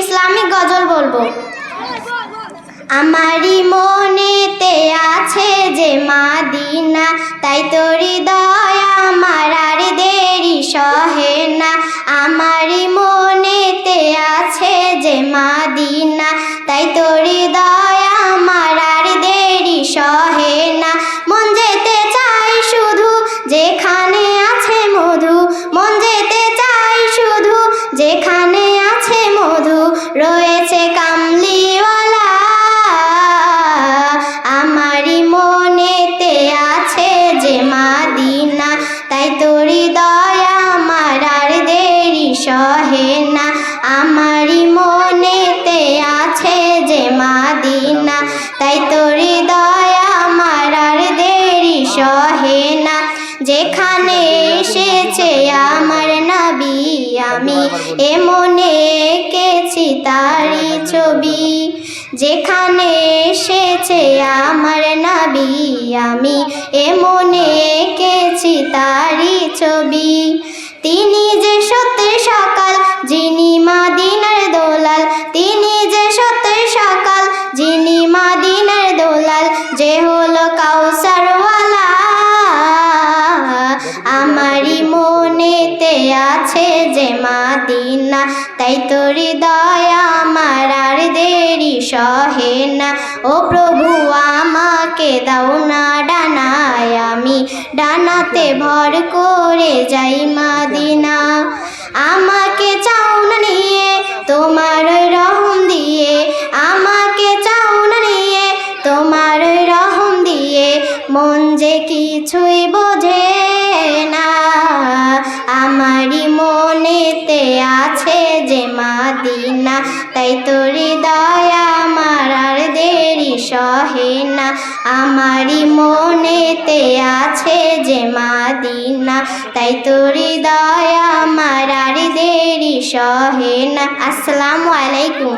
Islamic গজল বলব। আমারই মনেতে আছে যে মাদিনা তাই তো সহে না, আমারই মনেতে আছে যে মাদিনা। তাই তো হৃদয় আমার আর দেরি সহে না। যেখানে এসেছে আমার নবী আমি, এ মনে এঁকেছি তারি ছবি। যেখানে এসেছে আমার নবী আমি, এ মনে এঁকেছি তারি ছবি। তিনি যে সত্যের মনেতে আছে যে মাদিনা, তাই তো হৃদয় আমার আর দেরি সহে না। ও প্রভু, আমাকে দাও না ডানায়, আমি ডানাতে ভর করে যাই মাদিনা। আমাকে চাও না নিয়ে, তোমার রহম দিয়ে। আমাকে চাও না নিয়ে, তোমার রহম দিয়ে। মন যে কিছুই বোঝে আছে যে মাদিনা, তাই তো দয়া আমার আর দেরি সহে না। আমারই মনেতে আছে যে মাদিনা, তাই তো দয়া আমার আর দেরি সহে না। আসসালামু আলাইকুম।